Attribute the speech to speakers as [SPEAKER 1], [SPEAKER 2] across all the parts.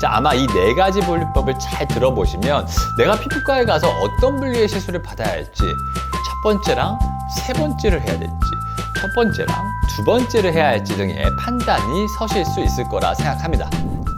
[SPEAKER 1] 자, 아마 이 네 가지 분류법을 잘 들어보시면 내가 피부과에 가서 어떤 분류의 시술을 받아야 할지 첫 번째랑 세 번째를 해야 될지 첫 번째랑 두 번째를 해야 할지 등의 판단이 서실 수 있을 거라 생각합니다.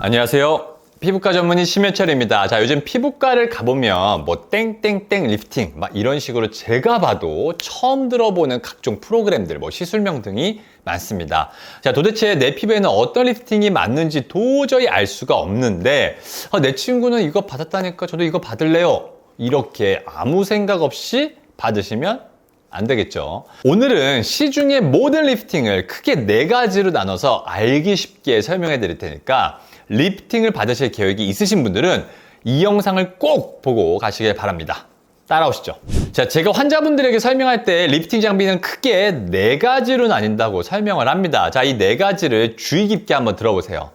[SPEAKER 1] 안녕하세요. 피부과 전문의 심해철입니다. 자, 요즘 피부과를 가보면 뭐 땡땡땡 리프팅 막 이런 식으로 제가 봐도 처음 들어보는 각종 프로그램들, 뭐 시술명 등이 많습니다. 자, 도대체 내 피부에는 어떤 리프팅이 맞는지 도저히 알 수가 없는데 아, 내 친구는 이거 받았다니까 저도 이거 받을래요. 이렇게 아무 생각 없이 받으시면 안 되겠죠. 오늘은 시중의 모든 리프팅을 크게 네 가지로 나눠서 알기 쉽게 설명해 드릴 테니까 리프팅을 받으실 계획이 있으신 분들은 이 영상을 꼭 보고 가시길 바랍니다. 따라오시죠. 자, 제가 환자분들에게 설명할 때 리프팅 장비는 크게 네 가지로 나뉜다고 설명을 합니다. 자, 이 네 가지를 주의 깊게 한번 들어보세요.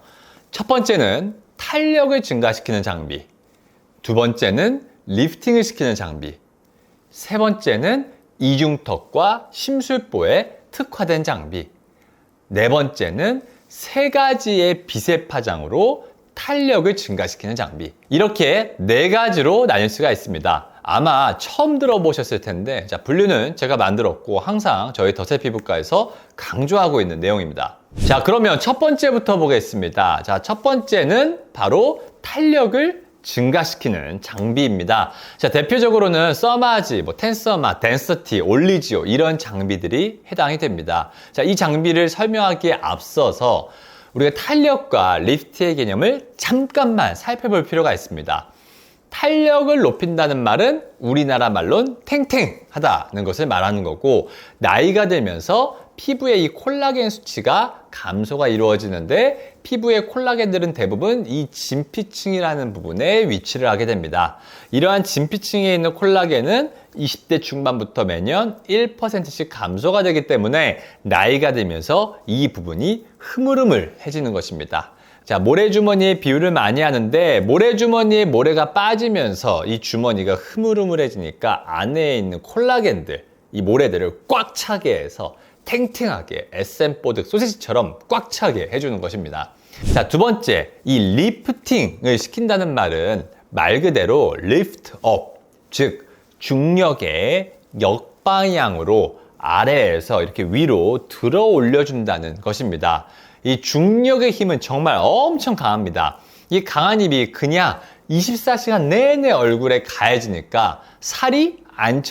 [SPEAKER 1] 첫 번째는 탄력을 증가시키는 장비. 두 번째는 리프팅을 시키는 장비. 세 번째는 이중턱과 심술보에 특화된 장비. 네 번째는 세 가지의 빛의 파장으로 탄력을 증가시키는 장비. 이렇게 네 가지로 나뉠 수가 있습니다. 아마 처음 들어보셨을 텐데, 자, 분류는 제가 만들었고, 항상 저희 덧세 피부과에서 강조하고 있는 내용입니다. 자, 그러면 첫 번째부터 보겠습니다. 자, 첫 번째는 바로 탄력을 증가시키는 장비입니다. 자, 대표적으로는 써마지, 뭐 텐서마, 덴서티, 올리지오 이런 장비들이 해당이 됩니다. 자, 이 장비를 설명하기에 앞서서 우리가 탄력과 리프트의 개념을 잠깐만 살펴볼 필요가 있습니다. 탄력을 높인다는 말은 우리나라 말론 탱탱하다는 것을 말하는 거고 나이가 들면서 피부의 이 콜라겐 수치가 감소가 이루어지는데 피부의 콜라겐들은 대부분 이 진피층이라는 부분에 위치를 하게 됩니다. 이러한 진피층에 있는 콜라겐은 20대 중반부터 매년 1%씩 감소가 되기 때문에 나이가 들면서 이 부분이 흐물흐물해지는 것입니다. 자, 모래주머니에 비유를 많이 하는데 모래주머니에 모래가 빠지면서 이 주머니가 흐물흐물해지니까 안에 있는 콜라겐들, 이 모래들을 꽉 차게 해서 탱탱하게 SM 보드 소시지처럼 꽉 차게 해주는 것입니다. 자, 두 번째, 이 리프팅을 시킨다는 말은 말 그대로 lift up, 즉 중력의 역방향으로 아래에서 이렇게 위로 들어 올려준다는 것입니다. 이 중력의 힘은 정말 엄청 강합니다. 이 강한 힘이 그냥 24시간 내내 얼굴에 가해지니까 살이 안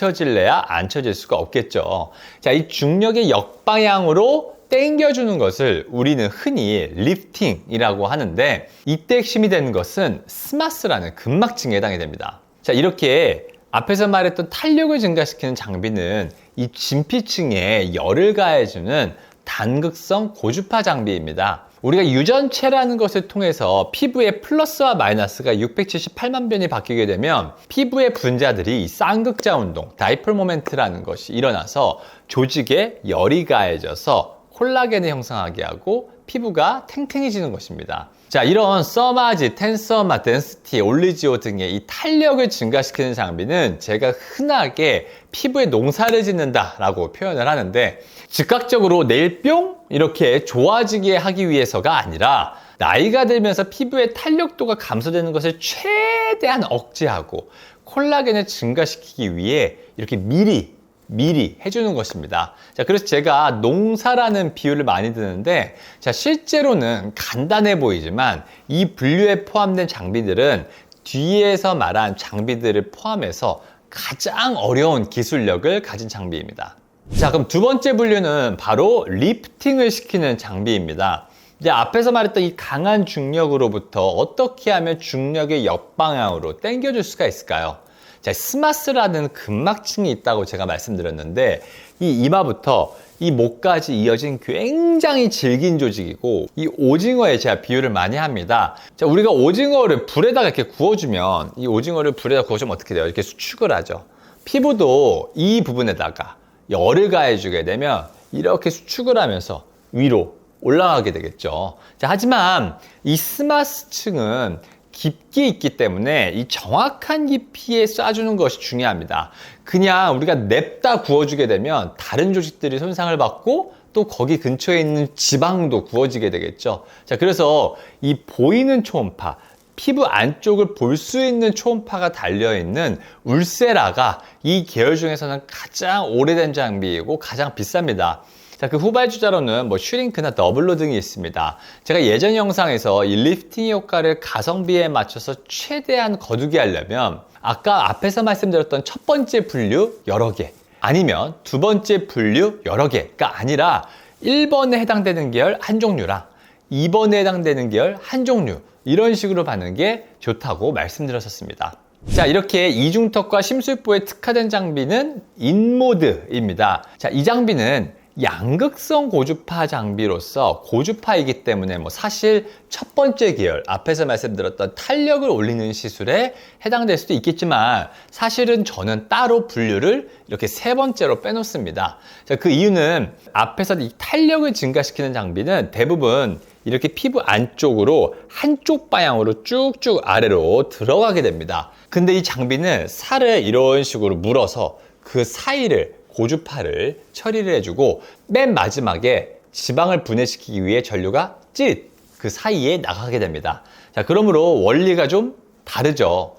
[SPEAKER 1] 쳐질 수가 없겠죠. 자, 이 중력의 역방향으로 땡겨주는 것을 우리는 흔히 리프팅이라고 하는데 이때 핵심이 되는 것은 스마스라는 근막층에 해당이 됩니다. 자, 이렇게 앞에서 말했던 탄력을 증가시키는 장비는 이 진피층에 열을 가해주는 단극성 고주파 장비입니다. 우리가 유전체라는 것을 통해서 피부의 플러스와 마이너스가 678만 변이 바뀌게 되면 피부의 분자들이 쌍극자 운동, 다이폴 모멘트라는 것이 일어나서 조직에 열이 가해져서 콜라겐을 형성하게 하고 피부가 탱탱해지는 것입니다. 자, 이런 써마지, 텐서마, 덴스티, 올리지오 등의 이 탄력을 증가시키는 장비는 제가 흔하게 피부에 농사를 짓는다라고 표현을 하는데 즉각적으로 내일 뿅 이렇게 좋아지게 하기 위해서가 아니라 나이가 들면서 피부의 탄력도가 감소되는 것을 최대한 억제하고 콜라겐을 증가시키기 위해 이렇게 미리 미리 해주는 것입니다. 자, 그래서 제가 농사라는 비유를 많이 드는데, 자, 실제로는 간단해 보이지만 이 분류에 포함된 장비들은 뒤에서 말한 장비들을 포함해서 가장 어려운 기술력을 가진 장비입니다. 자, 그럼 두 번째 분류는 바로 리프팅을 시키는 장비입니다. 이제 앞에서 말했던 이 강한 중력으로부터 어떻게 하면 중력의 역방향으로 당겨줄 수가 있을까요? 자, 스마스라는 근막층이 있다고 제가 말씀드렸는데 이 이마부터 이 목까지 이어진 굉장히 질긴 조직이고 이 오징어에 제가 비유를 많이 합니다. 자, 우리가 오징어를 불에다가 이렇게 구워주면 이 오징어를 불에다 구워주면 어떻게 돼요? 이렇게 수축을 하죠. 피부도 이 부분에다가 열을 가해주게 되면 이렇게 수축을 하면서 위로 올라가게 되겠죠. 자, 하지만 이 스마스층은 깊게 있기 때문에 이 정확한 깊이에 쏴주는 것이 중요합니다. 그냥 우리가 냅다 구워주게 되면 다른 조직들이 손상을 받고 또 거기 근처에 있는 지방도 구워지게 되겠죠. 자, 그래서 이 보이는 초음파, 피부 안쪽을 볼 수 있는 초음파가 달려있는 울세라가 이 계열 중에서는 가장 오래된 장비이고 가장 비쌉니다. 자, 그 후발주자로는 뭐 슈링크나 더블로 등이 있습니다. 제가 예전 영상에서 이 리프팅 효과를 가성비에 맞춰서 최대한 거두게 하려면 아까 앞에서 말씀드렸던 첫 번째 분류 여러 개 아니면 두 번째 분류 여러 개가 아니라 1번에 해당되는 계열 한 종류랑 2번에 해당되는 계열 한 종류 이런 식으로 받는 게 좋다고 말씀드렸었습니다. 자, 이렇게 이중턱과 심술보에 특화된 장비는 인모드입니다. 자, 이 장비는 양극성 고주파 장비로서 고주파이기 때문에 뭐 사실 첫 번째 계열 앞에서 말씀드렸던 탄력을 올리는 시술에 해당될 수도 있겠지만 사실은 저는 따로 분류를 이렇게 세 번째로 빼놓습니다. 자, 그 이유는 앞에서 이 탄력을 증가시키는 장비는 대부분 이렇게 피부 안쪽으로 한쪽 방향으로 쭉쭉 아래로 들어가게 됩니다. 근데 이 장비는 살을 이런 식으로 물어서 그 사이를 고주파를 처리를 해주고 맨 마지막에 지방을 분해시키기 위해 전류가 찢 그 사이에 나가게 됩니다. 자, 그러므로 원리가 좀 다르죠.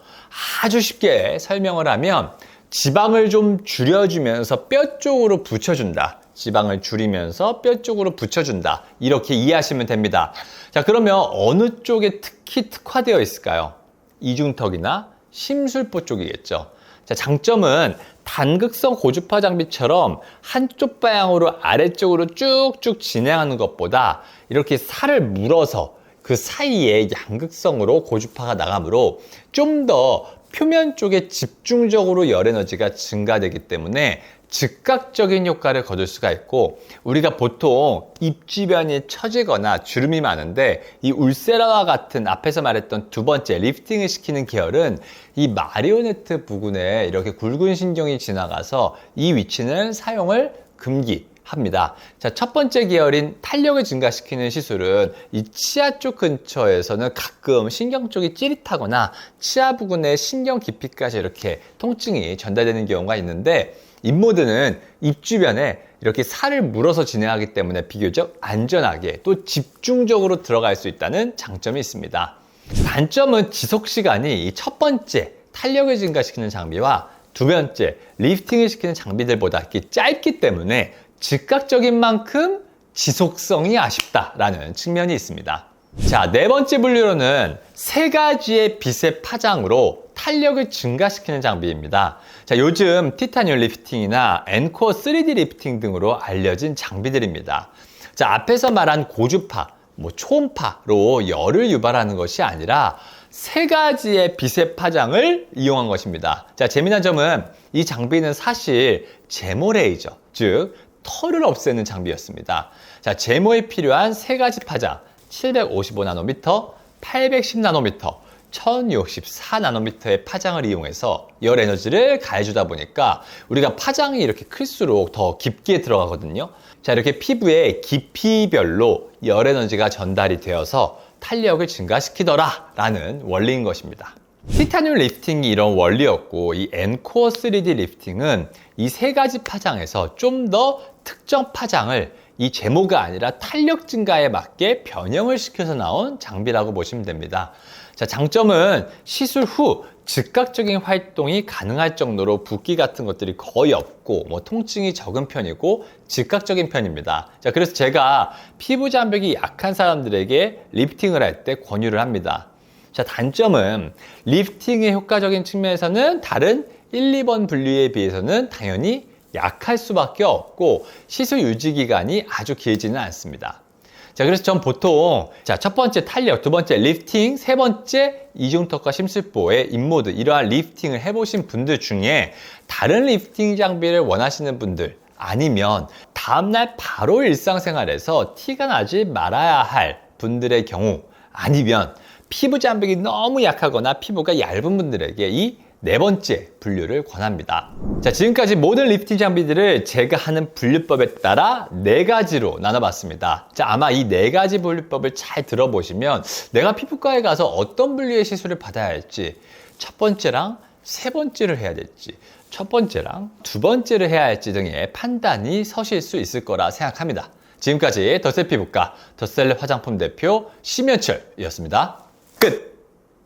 [SPEAKER 1] 아주 쉽게 설명을 하면 지방을 좀 줄여주면서 뼈 쪽으로 붙여준다. 지방을 줄이면서 뼈 쪽으로 붙여준다. 이렇게 이해하시면 됩니다. 자, 그러면 어느 쪽에 특히 특화되어 있을까요? 이중턱이나 심술보 쪽이겠죠. 자, 장점은 단극성 고주파 장비처럼 한쪽 방향으로 아래쪽으로 쭉쭉 진행하는 것보다 이렇게 살을 물어서 그 사이에 양극성으로 고주파가 나가므로 좀 더 표면 쪽에 집중적으로 열 에너지가 증가되기 때문에 즉각적인 효과를 거둘 수가 있고 우리가 보통 입 주변이 처지거나 주름이 많은데 이 울세라와 같은 앞에서 말했던 두 번째 리프팅을 시키는 계열은 이 마리오네트 부근에 이렇게 굵은 신경이 지나가서 이 위치는 사용을 금기 합니다. 자, 첫 번째 계열인 탄력을 증가시키는 시술은 이 치아 쪽 근처에서는 가끔 신경 쪽이 찌릿하거나 치아 부근의 신경 깊이까지 이렇게 통증이 전달되는 경우가 있는데 인모드는 입 주변에 이렇게 살을 물어서 진행하기 때문에 비교적 안전하게 또 집중적으로 들어갈 수 있다는 장점이 있습니다. 단점은 지속 시간이 첫 번째 탄력을 증가시키는 장비와 두 번째 리프팅을 시키는 장비들보다 짧기 때문에 즉각적인 만큼 지속성이 아쉽다라는 측면이 있습니다. 자, 네 번째 분류로는 세 가지의 빛의 파장으로 탄력을 증가시키는 장비입니다. 자, 요즘 티타늄 리프팅이나 엔코어 3D 리프팅 등으로 알려진 장비들입니다. 자, 앞에서 말한 고주파, 뭐 초음파로 열을 유발하는 것이 아니라 세 가지의 빛의 파장을 이용한 것입니다. 자, 재미난 점은 이 장비는 사실 제모 레이저, 즉 털을 없애는 장비였습니다. 자, 제모에 필요한 세 가지 파장, 755나노미터, 810나노미터, 1064나노미터의 파장을 이용해서 열 에너지를 가해주다 보니까 우리가 파장이 이렇게 클수록 더 깊게 들어가거든요. 자, 이렇게 피부에 깊이별로 열 에너지가 전달이 되어서 탄력을 증가시키더라 라는 원리인 것입니다. 티타늄 리프팅이 이런 원리였고 이 엔코어 3D 리프팅은 이 세 가지 파장에서 좀 더 특정 파장을 이 제모가 아니라 탄력 증가에 맞게 변형을 시켜서 나온 장비라고 보시면 됩니다. 자, 장점은 시술 후 즉각적인 활동이 가능할 정도로 붓기 같은 것들이 거의 없고 뭐 통증이 적은 편이고 즉각적인 편입니다. 자, 그래서 제가 피부 장벽이 약한 사람들에게 리프팅을 할 때 권유를 합니다. 자, 단점은 리프팅의 효과적인 측면에서는 다른 1, 2번 분류에 비해서는 당연히 약할 수밖에 없고 시술 유지 기간이 아주 길지는 않습니다. 자, 그래서 전 보통 자, 첫 번째 탄력, 두 번째 리프팅, 세 번째 이중턱과 심술보의 인모드 이러한 리프팅을 해보신 분들 중에 다른 리프팅 장비를 원하시는 분들 아니면 다음날 바로 일상생활에서 티가 나지 말아야 할 분들의 경우 아니면 피부 장벽이 너무 약하거나 피부가 얇은 분들에게 이 네 번째 분류를 권합니다. 자, 지금까지 모든 리프팅 장비들을 제가 하는 분류법에 따라 네 가지로 나눠봤습니다. 자, 아마 이 네 가지 분류법을 잘 들어보시면 내가 피부과에 가서 어떤 분류의 시술을 받아야 할지 첫 번째랑 세 번째를 해야 될지 첫 번째랑 두 번째를 해야 할지 등의 판단이 서실 수 있을 거라 생각합니다. 지금까지 더셀 피부과 더셀 화장품 대표 심현철이었습니다. 끝!